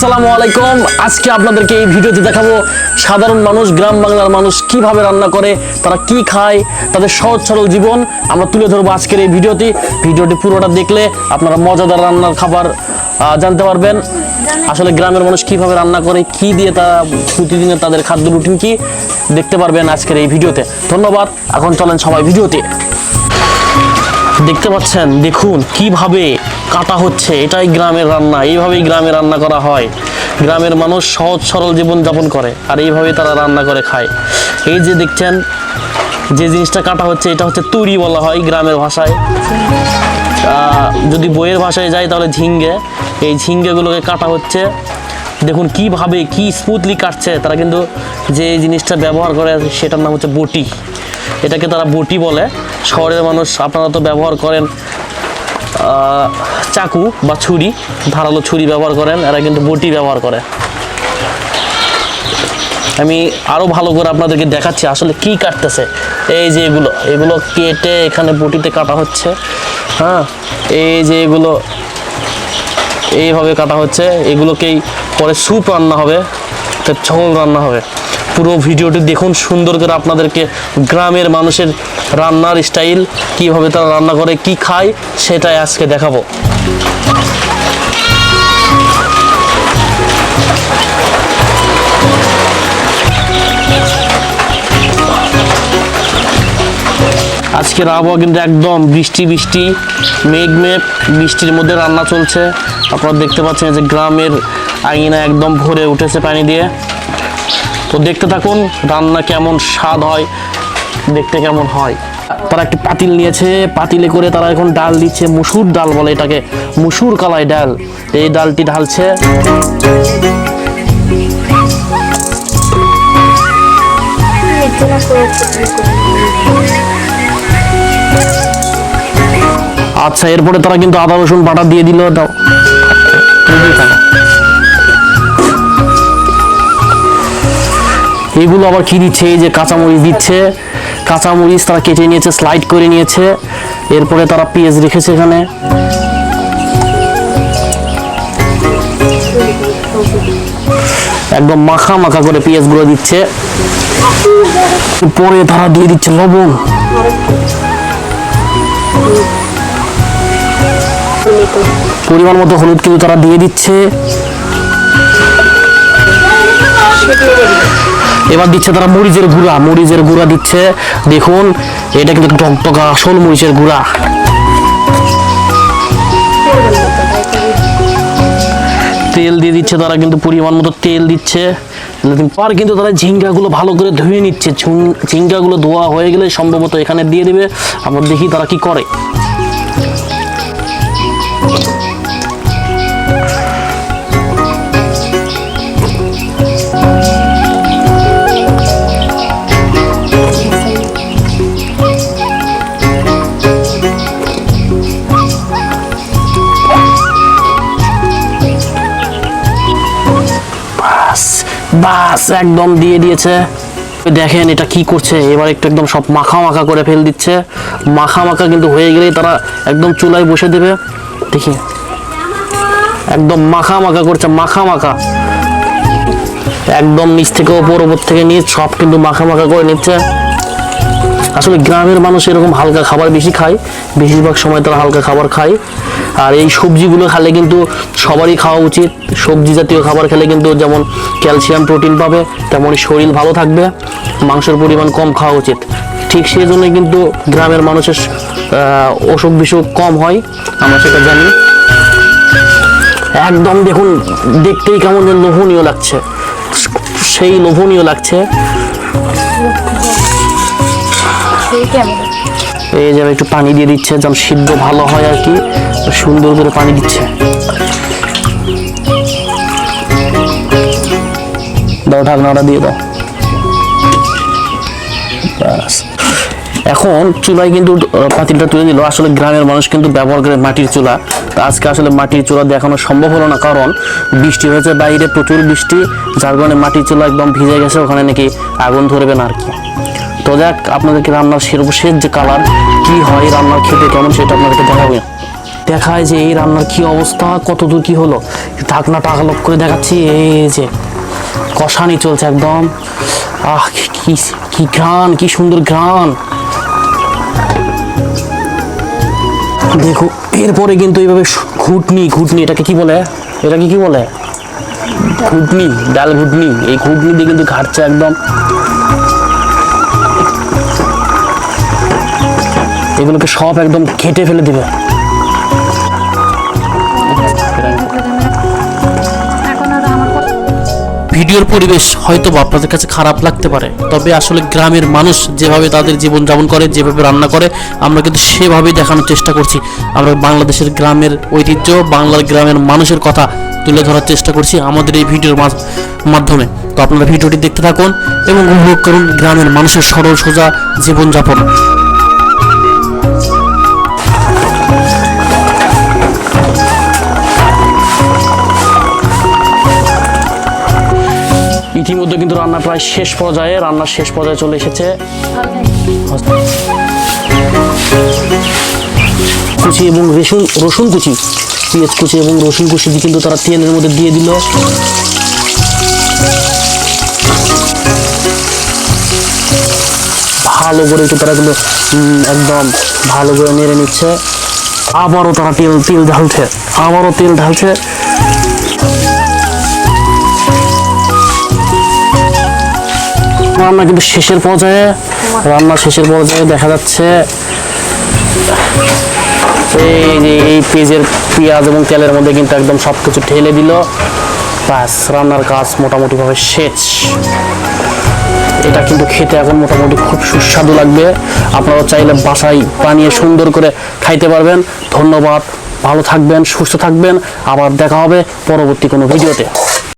আসসালামু আলাইকুম। আজকে আপনাদেরকে এই ভিডিওতে দেখাবো সাধারণ মানুষ, গ্রাম বাংলার মানুষ কীভাবে রান্না করে, তারা কি খায়, তাদের সহজ সরল জীবন আমরা তুলে ধরবো আজকের এই ভিডিওটি ভিডিওটি পুরোটা দেখলে আপনারা মজাদার রান্নার খাবার জানতে পারবেন। আসলে গ্রামের মানুষ কীভাবে রান্না করে, কি দিয়ে তারা প্রতিদিনের তাদের খাদ্য রুটিন কি, দেখতে পারবেন আজকের এই ভিডিওতে। ধন্যবাদ। এখন চলেন সবাই ভিডিওতে। দেখতে পাচ্ছেন, দেখুন কীভাবে কাটা হচ্ছে। এটাই গ্রামের রান্না, এইভাবেই গ্রামে রান্না করা হয়। গ্রামের মানুষ সহজ সরল জীবন যাপন করে আর এইভাবেই তারা রান্না করে খায়। এই যে দেখছেন, যে জিনিসটা কাটা হচ্ছে, এটা হচ্ছে তুরি বলা হয় গ্রামের ভাষায়। যদি বইয়ের ভাষায় যাই তাহলে ঝিঙ্গে। এই ঝিঙ্গেগুলোকে কাটা হচ্ছে। দেখুন কীভাবে, কি স্মুথলি কাটছে। তারা কিন্তু যে জিনিসটা ব্যবহার করে সেটার নাম হচ্ছে বটি। এটাকে তারা বটি বলে। শহরের মানুষ, আপনারা তো ব্যবহার করেন চাকু বা ছুরি, ধারালো ছুরি ব্যবহার করেন, এরা কিন্তু বটি ব্যবহার করে। আমি আরও ভালো করে আপনাদেরকে দেখাচ্ছি আসলে কি কাটতেছে। এই যে এগুলো এগুলো কেটে এখানে বটিতে কাটা হচ্ছে। হ্যাঁ এই যে এগুলো, এইভাবে কাটা হচ্ছে। এগুলোকেই পরে স্যুপ রান্না হবে ঝোল রান্না হবে। পুরো ভিডিওটি দেখুন, সুন্দর করে আপনাদেরকে গ্রামের মানুষের রান্নার স্টাইল, কীভাবে তারা রান্না করে, কি খায়, সেটাই আজকে দেখাবো। আজকের আবহাওয়া কিন্তু একদম বৃষ্টি বৃষ্টি, মেঘ মেঘ, বৃষ্টির মধ্যে রান্না চলছে। আপনারা দেখতে পাচ্ছেন যে গ্রামের আঙিনা একদম ভরে উঠেছে পানি দিয়ে। তো দেখতে থাকুন, রান্না কেমন স্বাদ হয়, দেখতে কেমন হয়। তারা একটি পাতিল নিয়েছে, পাতিলে করে তারা এখন ডাল দিচ্ছে, মুসুর ডাল বলে এটাকে, মুসুর কালাই ডাল। এই ডালটি ঢালছে। আচ্ছা এরপরে তারা কিন্তু আদা রসুন বাটা দিয়ে দিল। দাও। এগুলো আবার কি দিচ্ছে? এই যে কাঁচামরিচ দিচ্ছে। কাঁচামরিচ তারা কেটে নিয়েছে স্লাইড করে নিয়েছে। এরপরে তারা পেঁয়াজ রেখেছে এখানে। একদম মাখা মাখা করে পেঁয়াজগুলো দিচ্ছে। পরে তারা দিয়ে দিচ্ছে লবণ। পরিমাণ মতো হলুদ কিন্তু তারা দিয়ে দিচ্ছে। এবার দিচ্ছে তারা মরিচের গুঁড়া মরিচের গুঁড়া দিচ্ছে। দেখুন, এটা কিন্তু টকটকা আসল মরিচের গুঁড়া। তেল দিয়ে দিচ্ছে তারা কিন্তু পরিমাণ মতো তেল দিচ্ছে। পর কিন্তু তারা ঝিঙ্গাগুলো ভালো করে ধুয়ে নিচ্ছে। ঝিঙ্গাগুলো ধোয়া হয়ে গেলে সম্ভবত এখানে দিয়ে দেবে। আমরা দেখি তারা কি করে। বাস একদম দিয়ে দিয়েছে। দেখেন এটা কি করছে, এবার একটু একদম সব মাখা মাখা করে ফেল দিচ্ছে। মাখা মাখা কিন্তু হয়ে গেলেই তারা একদম চুলায় বসে দেবে। দেখি। একদম মাখা মাখা করছে মাখা মাখা একদম নিচ থেকে ওপর ওপর থেকে নিয়ে সব কিন্তু মাখা মাখা করে নিচ্ছে। আসলে গ্রামের মানুষ এরকম হালকা খাবার বেশি খায়। বেশিরভাগ সময় তারা হালকা খাবার খায়। আর এই সবজিগুলো খেলে কিন্তু সবারই খাওয়া উচিত। সবজি জাতীয় খাবার খেলে কিন্তু যেমন ক্যালসিয়াম প্রোটিন পাবে, তেমনই শরীর ভালো থাকবে, মাংসের পরিমাণ কম খাওয়া উচিত। ঠিক সেই জন্য কিন্তু গ্রামের মানুষের অসুখ বিসুখ কম হয়, আমরা সেটা জানি। একদম দেখুন, দেখতেই কেমন যেন লোভনীয় লাগছে। সেই লোভনীয় লাগছে। এই যে একটু পানি দিয়ে দিচ্ছে যেন সিদ্ধ ভালো হয় আর কি, সুন্দর করে পানি দিচ্ছে। দাও, ঢাকনাটা দিয়ে দাও। ব্যাস। এখন চুলায় কিন্তু পাতিলটা তুলে দিল। আসলে গ্রামের মানুষ কিন্তু ব্যবহার করে মাটির চুলা। আজকে আসলে মাটির চুলা দেখানো সম্ভব হলো না, কারণ বৃষ্টি হয়েছে বাইরে, প্রচুর বৃষ্টি, যার কারণে মাটির চুলা একদম ভিজে গেছে, ওখানে নাকি আগুন ধরবে না আর কি। তো যাক, আপনাদেরকে রান্নার সর্বশেষ যে কালার, কি হয়, রান্নার খেতে কেমন সেটা আপনাদেরকে দেখাবো। দেখায় যে এই রান্নার কি অবস্থা, কতদূর কি হলো। ঢাকনাটা আলোক করে দেখাচ্ছি, এই যে কষানি চলছে একদম। আহ, কি কি ঘ্রাণ, কি সুন্দর ঘ্রাণ। দেখো, এরপরে কিন্তু এইভাবে ঘুটনি ঘুটনি, এটাকে কি বলে? এটাকে কি বলে? ঘুটনি, ডাল ঘুটনি। এই ঘুটনি দিয়ে কিন্তু ঘাটছে একদম। এগুলোকে সব একদম ঘেটে ফেলে দিবে। ভিডিওর পরিবেশ হয়তো আপনাদের কাছে খারাপ লাগতে পারে, তবে আসলে গ্রামের মানুষ যেভাবে তাদের জীবন যাপন করে, যেভাবে রান্না করে, আমরা কিন্তু সেভাবেই দেখানোর চেষ্টা করছি। আমরা বাংলাদেশের গ্রামের ঐতিহ্য, বাংলার গ্রামের মানুষের কথা তুলে ধরার চেষ্টা করছি আমাদের এই ভিডিওর মাধ্যমে। তো আপনারা ভিডিওটি দেখতে থাকুন এবং উপভোগ করুন গ্রামের মানুষের সরল সোজা জীবনযাপন। ইতিমধ্যে কিন্তু রান্না প্রায় শেষ পর্যায়ে রান্নার শেষ পর্যায়ে চলে এসেছে। কুচি এবং রসুন রসুন কুচি, পেঁয়াজ কুচি এবং রসুন কুচি কিন্তু তারা তেলের মধ্যে দিয়ে দিল। ভালো করে একটু তারা কিন্তু একদম ভালো করে নেড়ে নিচ্ছে। আবারও তারা তেল তেল ঢালছে, আবারও তেল ঢালছে। রান্না কিন্তু শেষের পর্যায়ে, রান্না শেষের পর্যায়ে দেখা যাচ্ছে এই যে এই পেঁয়াজের পেঁয়াজ এবং তেলের মধ্যে কিন্তু একদম সব কিছু ঢেলে দিল। ব্যাস, রান্নার কাজ মোটামুটিভাবে শেষ। এটা কিন্তু খেতে এখন মোটামুটি খুব সুস্বাদু লাগবে। আপনারা চাইলে বাসায় বানিয়ে সুন্দর করে খাইতে পারবেন। ধন্যবাদ, ভালো থাকবেন, সুস্থ থাকবেন। আবার দেখা হবে পরবর্তী কোনো ভিডিওতে।